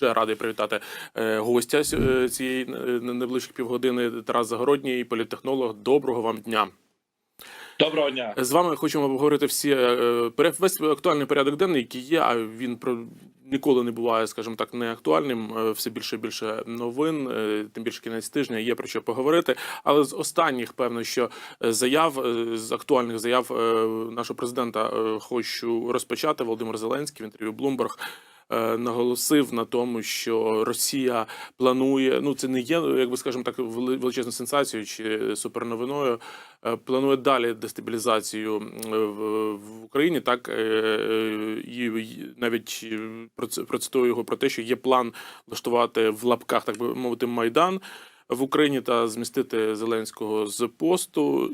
вже радий привітати е, гостя е, цієї е, найближчих півгодини. Тарас Загородній, політтехнолог. Доброго вам дня. Доброго дня. З вами хочемо обговорити всі весь актуальний порядок денний, який є. А він про ніколи не буває, скажімо так, не актуальним. Все більше і більше новин, тим більше кінець тижня є про що поговорити. Але з останніх, певно, що заяв з актуальних заяв нашого президента хочу розпочати. Володимир Зеленський в інтерв'ю Bloomberg е, наголосив на тому, що Росія планує. Ну це не є, як би скажемо так, вели- величезною сенсацією чи суперновиною. е, Планує далі дестабілізацію в, в Україні. Так е, е, і навіть е, процитую його про те, що є план влаштувати в лапках, так би мовити, майдан. В Україні та змістити Зеленського з посту,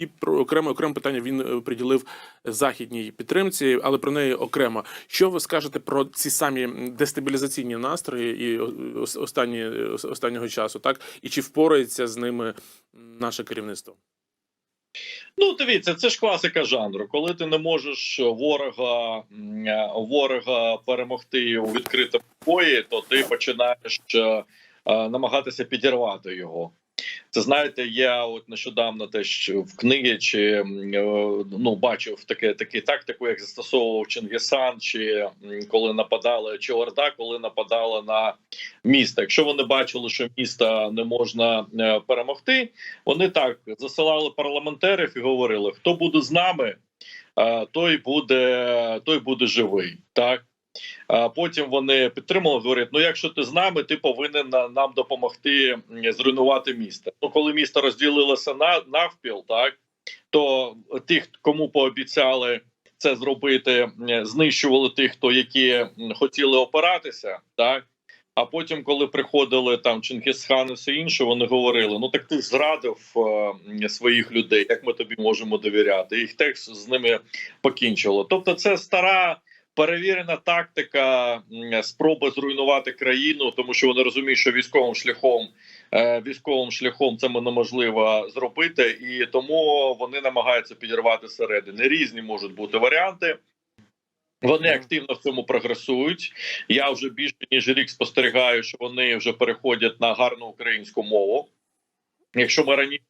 і про окреме окреме питання він е, приділив західній підтримці, але про неї окремо. Що ви скажете про ці самі дестабілізаційні настрої і ос- останні останнього часу, так і чи впорається з ними наше керівництво? Ну, дивіться, це ж класика жанру. Коли ти не можеш ворога е, ворога перемогти у відкритому бої, то ти починаєш е, е, намагатися підірвати його. Це знаєте, я от нещодавно теж в книгі чи е, ну бачив таке таку тактику, як застосовував Чингісан, чи коли нападали, чи Орда, коли нападала на місто. Якщо вони бачили, що міста не можна е, перемогти, вони так засилали парламентерів і говорили: хто буде з нами, е, той буде той буде живий. Так потім вони підтримали, говорять: ну, якщо ти з нами, ти повинен нам допомогти зруйнувати місто. Ну, коли місто розділилося на навпіл, так то тих, кому пообіцяли це зробити, знищували тих, хто які хотіли опиратися, так. А потім, коли приходили там Чингісхан і все інше, вони говорили: ну так ти зрадив е, своїх людей, як ми тобі можемо довіряти? Їх теж з ними покінчило. Тобто, це стара перевірена тактика спроби зруйнувати країну, тому що вони розуміють, що військовим шляхом е, військовим шляхом це неможливо зробити, і тому вони намагаються підірвати середини. Різні можуть бути варіанти. Вони активно в цьому прогресують. Я вже більше ніж рік спостерігаю, що вони вже переходять на гарну українську мову. Якщо ми раніше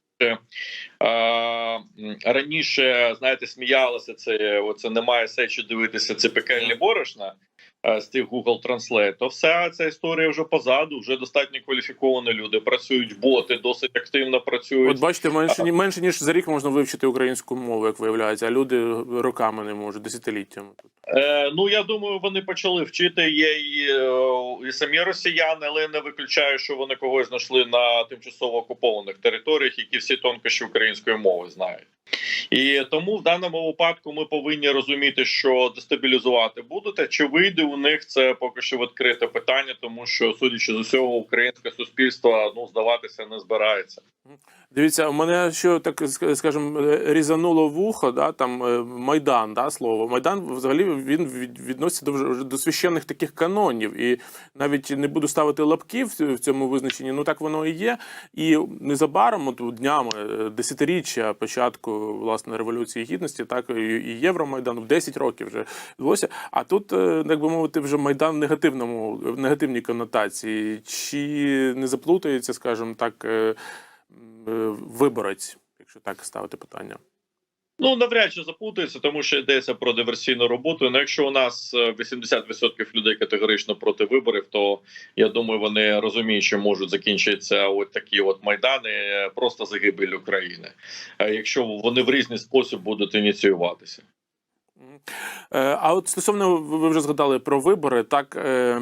раніше знаєте, сміялися це. Оце немає сечі дивитися. Це пекельні борошна е, з тих Google Translate, то вся ця історія вже позаду. Вже достатньо кваліфіковані люди. Працюють боти, досить активно працюють. От бачите, менше менше ніж за рік можна вивчити українську мову, як виявляється, а люди роками не можуть, десятиліттями. Е, ну я думаю, вони почали вчити. Є і, е, і самі росіяни, але не виключаю, що вони когось знайшли на тимчасово окупованих територіях, які всі тонкощі української мови знають. І тому в даному випадку ми повинні розуміти, що дестабілізувати будете. Чи вийде у них це поки що відкрите питання, тому що судячи з усього, українське суспільство ну здаватися не збирається. Дивіться, у мене що так скажімо, е, різануло вухо, да, там е, Майдан, да, слово. Майдан взагалі він відноситься до, вже до священних таких канонів. І навіть не буду ставити лапки в цьому визначенні, ну так воно і є. І незабаром, от днями, е, десятиріччя початку власне революції гідності, так і, Євромайдану в 10 років вже відбулося. А тут, як би мовити, вже майдан в негативному в негативній конотації. Чи не заплутається, скажімо так. Е, е, виборець, якщо так ставити питання. Ну навряд чи запутається, тому що йдеться про диверсійну роботу. Ну, якщо у нас е, 80% людей категорично проти виборів, то я думаю, вони розуміють, що можуть закінчитися от такі от майдани е, просто загибель України, е, якщо вони в різний спосіб будуть ініціюватися. Е, А от стосовно ви вже згадали про вибори, так е,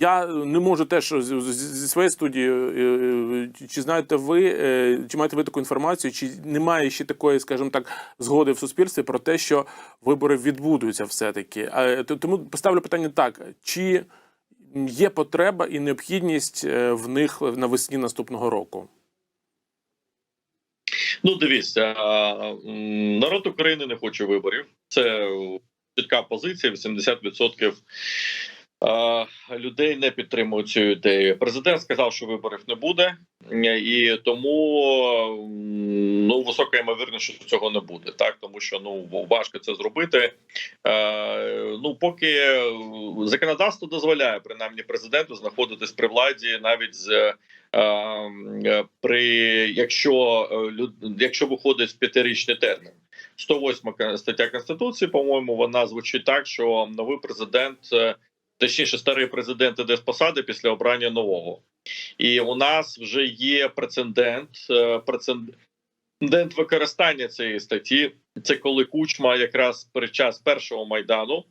я не можу теж зі своєї студії, е, чи знаєте ви, чи маєте ви таку інформацію, чи немає ще такої, скажімо так, згоди в суспільстві про те, що вибори відбудуться все-таки. Тому поставлю питання так: чи є потреба і необхідність в них навесні наступного року? Ну, дивіться, народ України не хоче виборів. Це чітка позиція. 80% е, людей не підтримують цю ідею. Президент сказав, що виборів не буде. і тому ну висока ймовірність, що цього не буде, так тому що ну важко це зробити. Ну поки законодавство дозволяє принаймні президенту знаходитись при владі навіть з. При якщо е, якщо виходить п'ятирічний термін, 108 ка- стаття конституції, по-моєму, вона звучить так, що новий президент, е, точніше, старий президент іде з посади після обрання нового. І у нас вже є прецедент, е, прецедент використання цієї статті. Це коли Кучма якраз під час першого майдану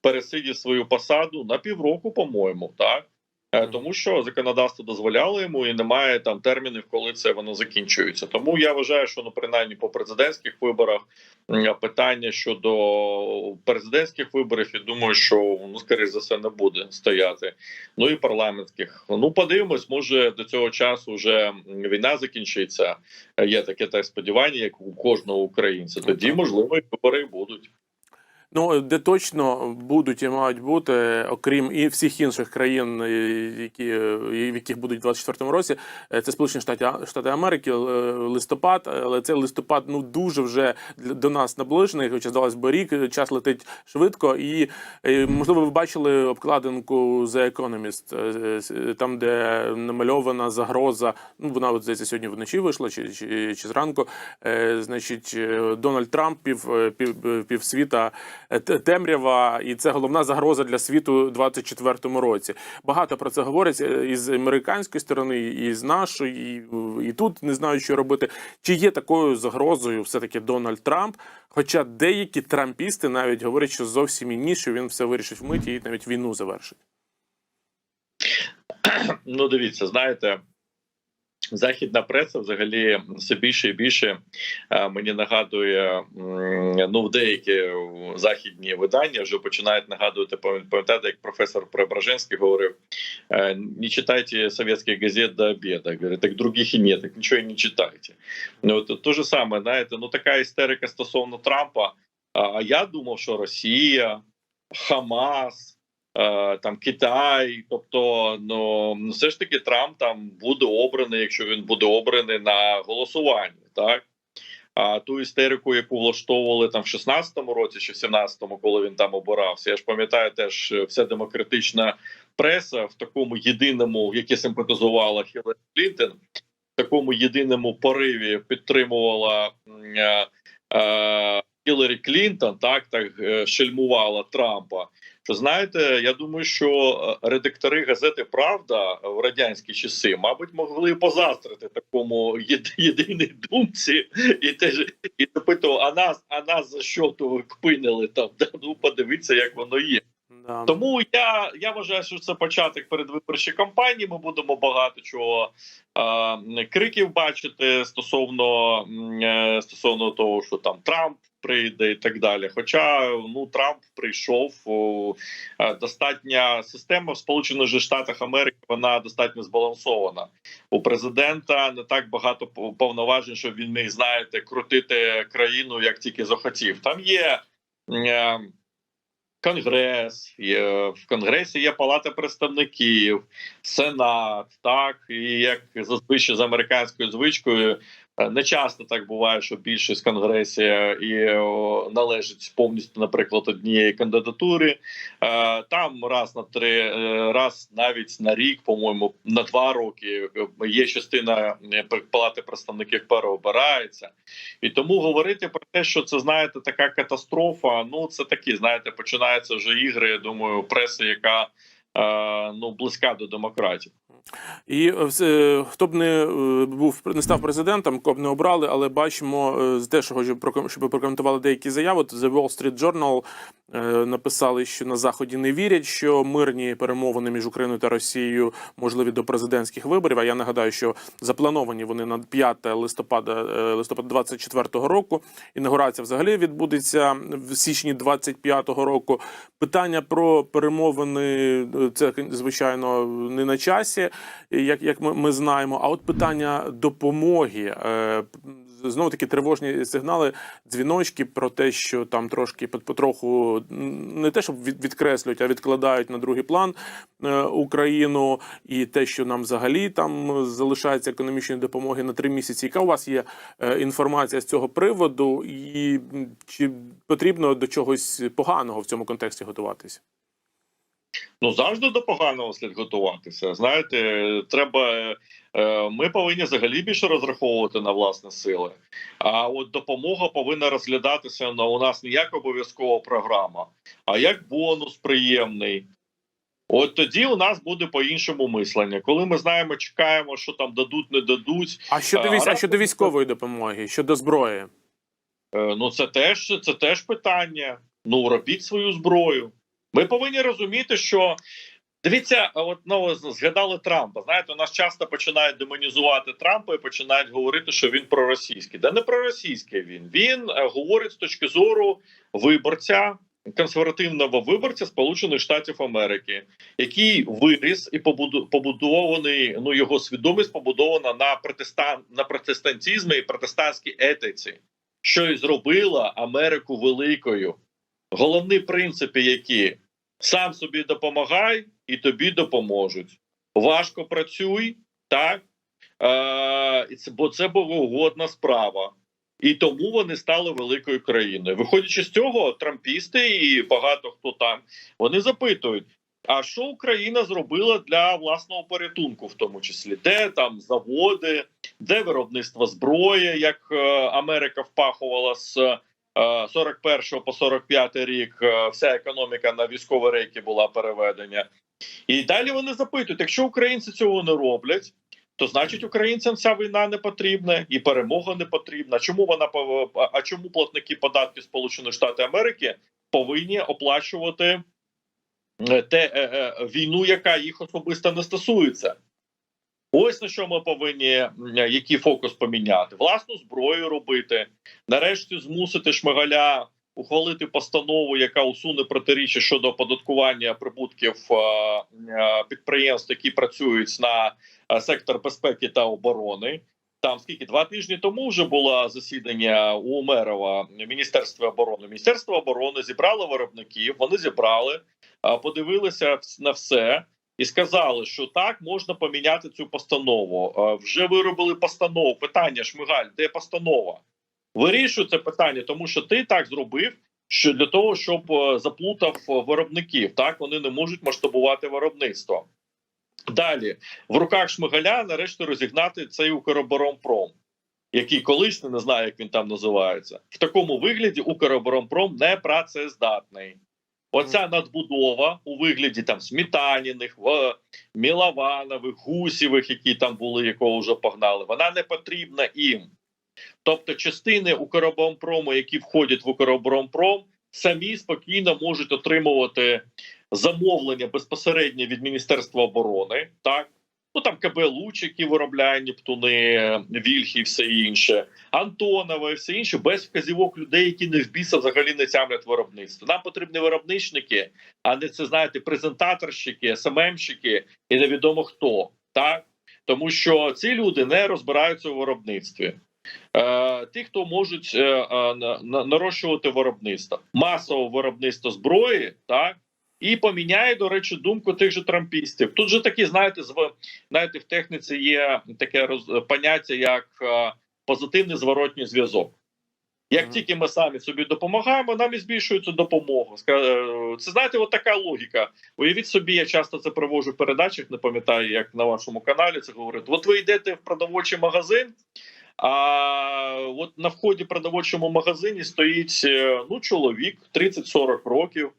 пересидів свою посаду на півроку, по-моєму, так. Е, Тому що законодавство дозволяло йому і немає там термінів, коли це воно закінчується. Тому я вважаю, що ну принаймні по президентських виборах питання щодо президентських виборів, я думаю, що ну скоріш за все не буде стояти. Ну і парламентських. Ну подивимось, може до цього часу вже війна закінчиться. Е, Є таке так сподівання, як у кожного українця. Тоді можливо і вибори будуть. Ну, де точно будуть і мають бути, окрім і всіх інших країн, е, які е, в яких будуть в 24-му році, е, це Сполучені Штати Штати Америки, листопад. Але цей листопад ну дуже вже до нас наближений, хоча здалось би рік. Час летить швидко. І можливо, ви бачили обкладинку The Economist, там, де намальована загроза. Ну вона от здається сьогодні вночі вийшла, чи, чи, чи зранку. Значить, Дональд Трамп пів, пів півсвіта те- темрява, і це головна загроза для світу у 24-му році. Багато про це говорять е, із американської сторони, і з нашої, і, тут не знають, що робити. Чи є такою загрозою все-таки Дональд Трамп? Хоча деякі трампісти навіть говорять, що зовсім і ні, що він все вирішить вмиті і навіть війну завершить. Ну, дивіться, знаєте, західна преса взагалі все більше і більше е, мені нагадує, ну, деякі західні видання вже починають нагадувати, пам'ят- пам'ятаєте, як професор Преображенський говорив: е, не читайте совєтських газет до обіду. Так других і нет, так нічого не читайте. Ну, от, то же саме, знаєте, ну така істерика стосовно Трампа. А я думав, що Росія, Хамас там Китай. Тобто, ну все ж таки Трамп там буде обраний, якщо він буде обраний на голосуванні, так. А ту істерику, яку влаштовували там в 16-му році чи в 17-му, коли він там обирався, я ж пам'ятаю теж е, вся демократична преса в такому єдиному, яке симпатизувала Хіларі Клінтон, в такому єдиному пориві підтримувала е, е, Хіларі Клінтон, так так е, шельмувала Трампа. Знаєте, я думаю, що е, редактори газети Правда в радянські часи, мабуть, могли позастрити такому єдиній думці і теж і запитував, а нас, а нас за що то кпинили там? Ну подивіться, як воно є. Да. Тому я, я вважаю, що це початок передвиборчої кампанії. Ми будемо багато чого е, криків бачити стосовно е, стосовно того, що там Трамп прийде і так далі. Хоча ну Трамп прийшов е, достатня система в Сполучених Штатах Америки. Вона достатньо збалансована. У президента не так багато пов- повноважень, щоб він міг знаєте крутити країну як тільки захотів. Там є. е, Конгрес, є, в Конгресі є Палата представників, Сенат, так і як зазвичай з американською звичкою, не часто так буває, що більшість в Конгресі і о, належить повністю, наприклад, однієї кандидатури. Е, Там раз на три, е, раз навіть на рік, по-моєму, на два роки е, є частина е, Палати представників переобирається. І тому говорити про те, що це знаєте, така катастрофа. Ну це такі, знаєте, починаються вже ігри. Я думаю, преси, яка е, ну близька до демократії. І е, хто б не е, був не став президентом, кого б не обрали, але бачимо е, з те, що щоб прокоментували деякі заяви. От The Wall Street Journal написали, що на заході не вірять, що мирні перемовини між Україною та Росією можливі до президентських виборів. А я нагадаю, що заплановані вони на 5 листопада листопада 24-го року. Інаугурація взагалі відбудеться в січні 25-го року. Питання про перемовини це звичайно не на часі, як, як ми, ми знаємо. А от питання допомоги. е, знову таки тривожні сигнали, дзвіночки про те, що там трошки пот- потроху не те, щоб відкреслюють, а відкладають на другий план е, Україну, і те, що нам взагалі там залишається економічної допомоги на три місяці. Яка у вас є е, інформація з цього приводу, і чи потрібно до чогось поганого в цьому контексті готуватися? Ну завжди до поганого слід готуватися. Знаєте, треба. е, Ми повинні взагалі більше розраховувати на власні сили. А от допомога повинна розглядатися на у нас не як обов'язкова програма, а як бонус приємний. От тоді у нас буде по-іншому мислення. Коли ми знаємо, чекаємо, що там дадуть, не дадуть. А щодо А, військ, а щодо військової допомоги, щодо зброї? Е, Ну, це теж це теж питання. Ну, робіть свою зброю. Ми повинні розуміти, що дивіться, от ну, згадали Трампа. Знаєте, у нас часто починають демонізувати Трампа і починають говорити, що він проросійський. Да не проросійський він. Він е, говорить з точки зору виборця. Консервативного виборця Сполучених Штатів Америки, який виріс і побудований. Ну його свідомість побудована на протестан на протестантизмі і протестантській етиці що і зробила Америку великою. Головні принципи, які сам собі допомагай, і тобі допоможуть. Важко працюй, так е, бо це богоугодна справа. І тому вони стали великою країною. Виходячи з цього, трампісти і багато хто там вони запитують: а що Україна зробила для власного порятунку, в тому числі, де там заводи, де виробництво зброї, як е, Америка впахувала з 41 по 45 рік, е, вся економіка на військові рейки була переведення. І далі вони запитують: якщо українці цього не роблять, то значить українцям ця війна не потрібна і перемога не потрібна. Чому вона а- чому платники податків Сполучених Штатів Америки повинні оплачувати е, те е, е, війну, яка їх особисто не стосується? Ось на що ми повинні який фокус поміняти, власну зброю робити, нарешті змусити Шмигаля ухвалити постанову, яка усуне протиріччя щодо оподаткування прибутків е, е, підприємств, які працюють на е, сектор безпеки та оборони. Там скільки два тижні тому вже було засідання у Умерова Міністерства оборони. Міністерство оборони зібрало виробників. Вони зібрали, подивилися на все і сказали, що так можна поміняти цю постанову. Е, Вже виробили постанову. Питання Шмигаль, де постанова? Вирішуй це питання, тому що ти так зробив, що для того, щоб е, заплутав е, виробників, так вони не можуть масштабувати виробництво. Далі в руках Шмигаля нарешті розігнати цей Укроборонпром, який колись не знаю, як він там називається. В такому вигляді Укроборонпром не працездатний. Оця надбудова у вигляді там Смітаніних, Мілаванових, Гусєвих, які там були, якого вже погнали, вона не потрібна їм. Тобто, частини Укроборонпрому, які входять в Укроборонпром, самі спокійно можуть отримувати замовлення безпосередньо від Міністерства оборони. Так, ну там КБ які виробляє Нептуни, Вільхи і все інше, Антонова і все інше, без вказівок людей, які не в біса взагалі не тямлять виробництво. Нам потрібні виробничники, а не це знаєте, презентаторщики, СММщики і невідомо хто. Так тому що ці люди не розбираються у виробництві. Е, ті, хто можуть е, е, на- на- нарощувати виробництво, масове виробництво зброї, так і поміняє, до речі, думку тих же трампістів. Тут же такі, знаєте, зв... знаєте, в техніці є таке роз... поняття, як е, позитивний зворотній зв'язок. Як Мгм. тільки ми самі собі допомагаємо, нам і збільшується допомога. Е, Це знаєте, от така логіка. Уявіть собі, я часто це привожу в передачах, не пам'ятаю, як на вашому каналі це говорить. От ви йдете в продовольчий магазин, а от на вході в продовольчому магазині стоїть е, ну, чоловік 30-40 років.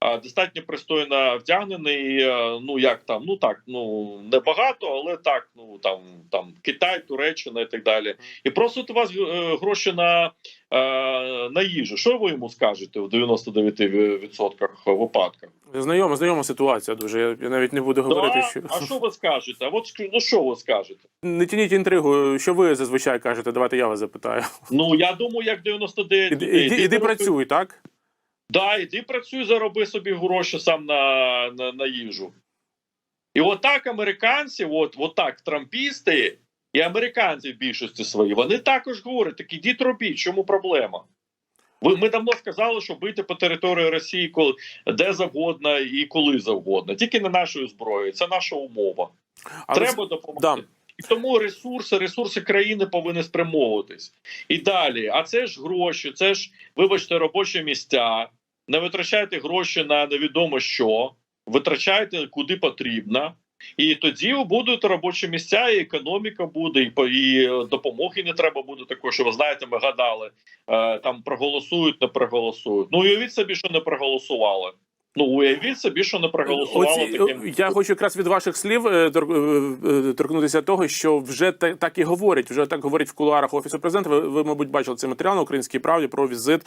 А, Достатньо пристойно вдягнений. е, Ну як там, ну так, ну небагато, але так, ну там там Китай, Туреччина і так далі. І просить у вас е, гроші на, е, на їжу. Що ви йому скажете в 99% випадках? Знайома, знайома ситуація дуже. Я, я навіть не буду говорити, Да? що А що ви скажете? А от ну що ви скажете? не тяніть інтригу. Що ви зазвичай кажете? Давайте я вас запитаю. Ну я думаю, як 99 Іди, людей. іди, іди працюй, так? Да, іди працюй, зароби собі гроші сам на, на, на їжу. І отак американці, от, от так трампісти, і американці в більшості свої, вони також говорять: так ідіть робіть, чому проблема? Ви ми давно сказали, що бити по території Росії коли де завгодно і коли завгодно, тільки не нашою зброєю. Це наша умова. Але Треба допомогти. да. І тому ресурси, ресурси країни повинні спрямовуватись. І далі, а це ж гроші, це ж, вибачте, робочі місця. Не витрачайте гроші на невідомо що, витрачайте куди потрібно. І тоді будуть робочі місця, і економіка буде, і, і допомоги не треба буде також. Що ви знаєте, ми гадали, е, там проголосують, не проголосують. Ну уявіть собі, що не проголосували. Ну уявіть собі, що не проголосували Оці, таким. я хочу якраз від ваших слів е, е, е, торкнутися того, що вже так і говорять. Вже так говорять в кулуарах офісу президента. Ви, ви мабуть, бачили цей матеріал на українській правді про візит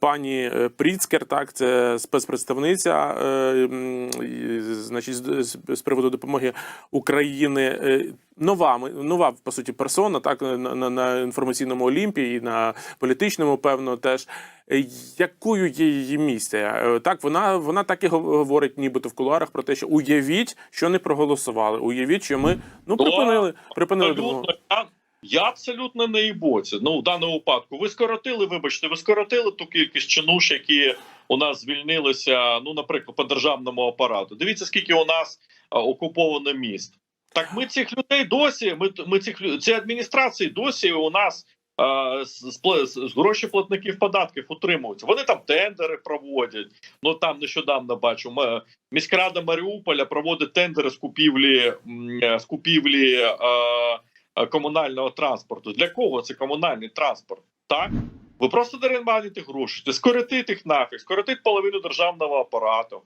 пані Пріцкер. Так, це спецпредставниця, значить, з, з- з приводу допомоги України. Нова нова по суті персона, так на, на, на інформаційному олімпі і на політичному, певно, теж. Е, Якою є її місія? Е, Так, вона, вона так і гов- говорить, нібито в кулуарах про те, що уявіть, що не проголосували. Уявіть, що ми ну припинили, припинили. Абсолютно, я, я абсолютно не і боці. Ну в даному випадку ви скоротили, вибачте, ви скоротили ту кількість чинуш, які у нас звільнилися. Ну, наприклад, по державному апарату. Дивіться, скільки у нас а, окуповано міст. Так ми цих людей досі. Ми ми цих ці адміністрації досі у нас. З, гроші платників податків утримуються. Вони там тендери проводять. Ну там нещодавно бачу. Міськрада Маріуполя проводить тендери з купівлі з купівлі е, комунального транспорту. Для кого це комунальний транспорт? Так ви просто деренманите гроші, скоротити їх нафіг, скоротити половину державного апарату.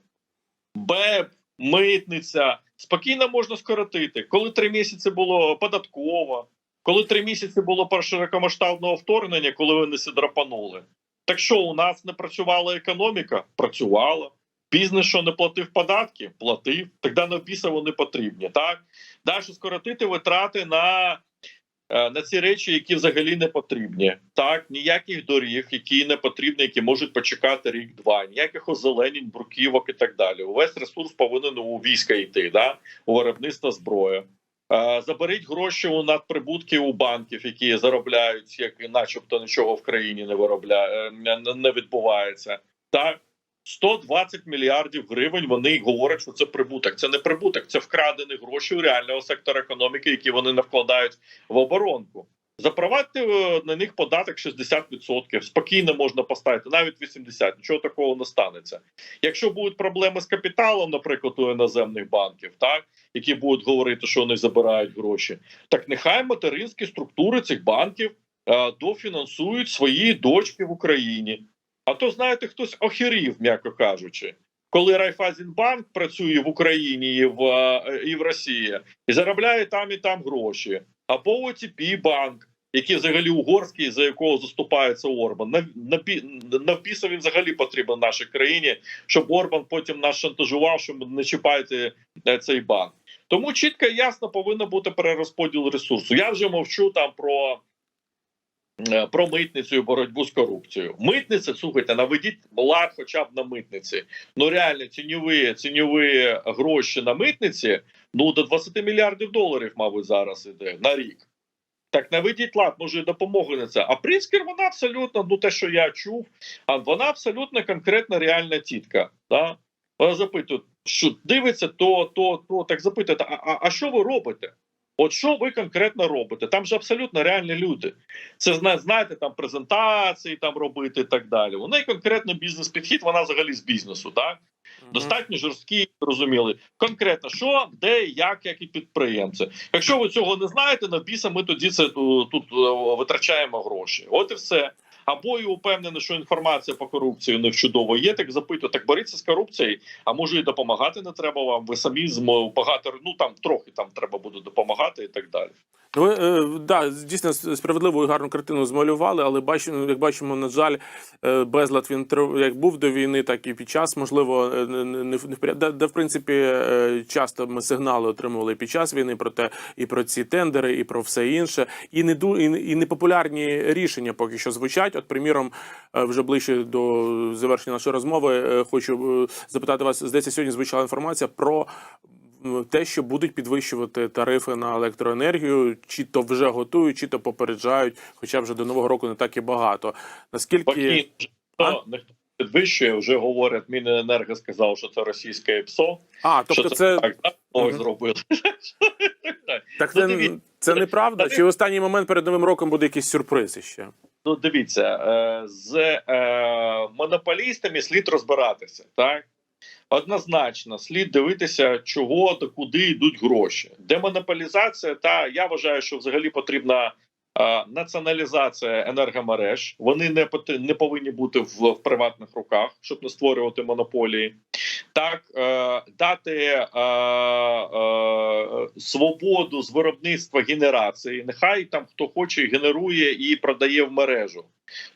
БЕП, митниця спокійно можна скоротити. Коли три місяці було податково, коли три місяці було широкомасштабного вторгнення, коли вони се драпанули. Так що у нас не працювала економіка? Працювала. Бізнес, що не платив податки, платив. Тоді на біса вони потрібні. Так далі скоротити витрати на, е, на ці речі, які взагалі не потрібні. Так, ніяких доріг, які не потрібні, які можуть почекати рік-два, ніяких озеленень, бруківок і так далі. Увесь ресурс повинен у війська йти, да? у виробництво зброї. Е, Заберіть гроші у надприбутки у банків, які заробляють, як начебто нічого в країні не виробляє, не, не відбувається. Так 120 мільярдів гривень. Вони говорять, що це прибуток. Це не прибуток, це вкрадені гроші у реального сектора економіки, які вони не вкладають в оборонку. Запровадьте е, на них податок 60%. Спокійно можна поставити, навіть 80%. Нічого такого не станеться. Якщо будуть проблеми з капіталом, наприклад, у іноземних банків, так які будуть говорити, що вони забирають гроші, так нехай материнські структури цих банків е, дофінансують свої дочки в Україні. А то знаєте, хтось охерів, м'яко кажучи. Коли Райфазінбанк працює в Україні і в, е, і в Росії і заробляє там і там гроші, або ОТП банк, який взагалі угорський, за якого заступається Орбан. На, на, навпіса він взагалі потрібен нашій країні, щоб Орбан потім нас шантажував, що не чіпайте е, цей банк. Тому чітко і ясно повинно бути перерозподіл ресурсу. Я вже мовчу там про. е, Про митницю і боротьбу з корупцією. Митниця, слухайте, наведіть лад хоча б на митниці. Ну реально ціньові, ціньові гроші на митниці ну до 20 мільярдів доларів, мабуть, зараз іде на рік. Так наведіть лад, може допомоги на це. А Пріскер, вона абсолютно, ну те, що я чув, а вона абсолютно конкретна реальна тітка. Да? Вона запитує, що дивиться, то, то, то, так запитує, а, а, а що ви робите? От що ви конкретно робите? Там же абсолютно реальні люди. Це зна- знаєте, там презентації там робити і так далі. У неї конкретно бізнес-підхід, вона взагалі з бізнесу, так? достатньо жорсткі, розуміли. Конкретно, що, де, як, як і підприємці. Якщо ви цього не знаєте, на біса ми тоді це тут е, витрачаємо гроші. От і все. Або і упевнений, що інформація по корупції не чудово є. Так запитую, так боріться з корупцією, а може і допомагати не треба вам. Ви самі змо- багато ну там трохи там треба буде допомагати і так далі. Ви е, да, дійсно справедливу і гарну картину змалювали, але бачимо, як бачимо, на жаль, е, безлад він як був до війни, так і під час, можливо, е, не, в де, де, в принципі е, часто ми сигнали отримували під час війни про те, і про ці тендери, і про все інше, і не ду і, непопулярні рішення поки що звучать. От, приміром, вже ближче до завершення нашої розмови, хочу запитати вас. Здається, сьогодні звучала інформація про те, що будуть підвищувати тарифи на електроенергію, чи то вже готують, чи то попереджають, хоча вже до нового року не так і багато. Наскільки Спокійно, ніхто підвищує, вже говорять, Міненерго сказав, що це російське ПСО. а, що тобто це так, так, ось зробили. так Ну, це, дивіться. це неправда? Чи в останній момент перед новим роком буде якийсь сюрприз іще? Ну, дивіться, е, з е, монополістами слід розбиратися, так? Однозначно, слід дивитися, чого та куди йдуть гроші. Демонополізація, та я вважаю, що взагалі потрібна націоналізація енергомереж. Вони не не повинні бути в, в приватних руках, щоб не створювати монополії. Так, е, дати е, е, свободу з виробництва генерації. Нехай там хто хоче генерує і продає в мережу.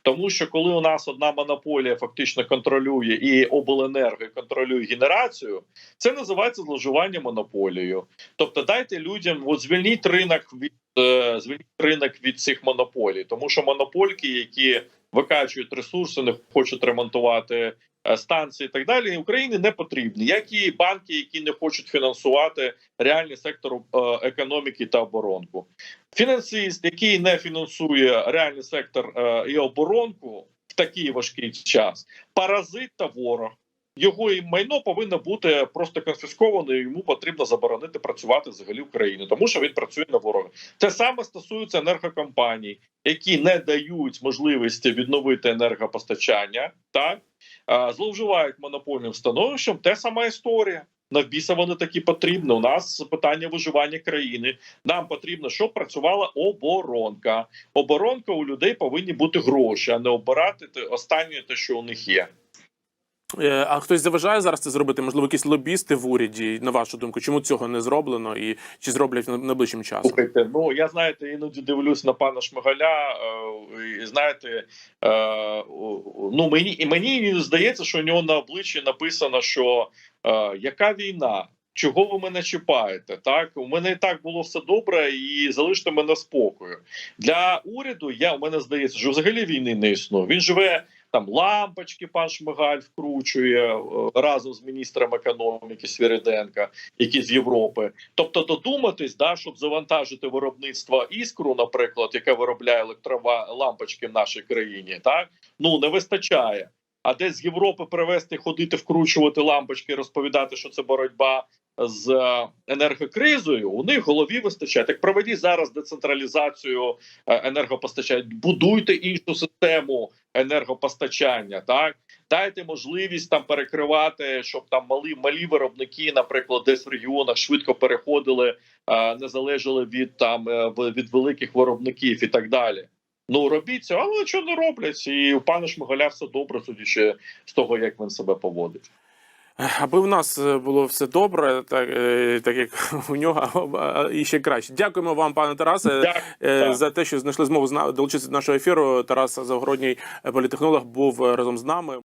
Тому що коли у нас одна монополія фактично контролює і обленерго контролює генерацію, це називається зловживання монополією. Тобто, дайте людям, от звільніть ринок від звільніть ринок від цих монополій, тому що монопольки, які викачують ресурси, не хочуть ремонтувати е, станції і так далі, Україні не потрібні. Як і банки, які не хочуть фінансувати реальний сектор е, економіки та оборонку. Фінансист, який не фінансує реальний сектор е, і оборонку в такий важкий час, паразит та ворог. Його і майно повинно бути просто конфісковано. і Йому потрібно заборонити працювати взагалі в країні, тому що він працює на ворога. Те саме стосується енергокомпаній, які не дають можливості відновити енергопостачання, так зловживають монопольним становищем. Те сама історія. На біса вони такі потрібні. У нас питання виживання країни. Нам потрібно, щоб працювала оборонка. Оборонка у людей повинні бути гроші, а не обирати останнє, те, що у них є. Е, А хтось заважає зараз це зробити? Можливо, якісь лобісти в уряді, на вашу думку, чому цього не зроблено і чи зроблять на- найближчим часом? Слухайте, ну я знаєте, іноді дивлюсь на пана Шмигаля. Е, і знаєте, е, ну мені і мені здається, що у нього на обличчі написано, що яка війна. Чого ви мене чіпаєте? Так у мене і так було все добре, і залиште мене спокою. Для уряду я у мене здається, що взагалі війни не існує. Він живе там лампочки. Пан Шмигаль вкручує е, разом з міністром економіки Свіриденка, які з Європи. Тобто додуматись, да, щоб завантажити виробництво іскру, наприклад, яке виробляє електрова лампочки в нашій країні, так ну не вистачає. А десь з Європи привезти, ходити, вкручувати лампочки, розповідати, що це боротьба з енергокризою. У них голові вистачає. Так проведіть зараз децентралізацію е, енергопостачання, будуйте іншу систему енергопостачання. Так дайте можливість там перекривати, щоб там малі малі виробники, наприклад, десь в регіонах швидко переходили, е, не залежали від там е, від великих виробників і так далі. Ну робіть це, але чого не роблять? І у пана Шмигаля все добре, судячи з того, як він себе поводить. Аби в нас е, було все добре, так, е, так як у нього, і ще краще. Дякуємо вам, пане Тарасе, е, Так. за те, що знайшли змогу долучитися до нашого ефіру. Тарас Загородній, політехнолог, був разом з нами.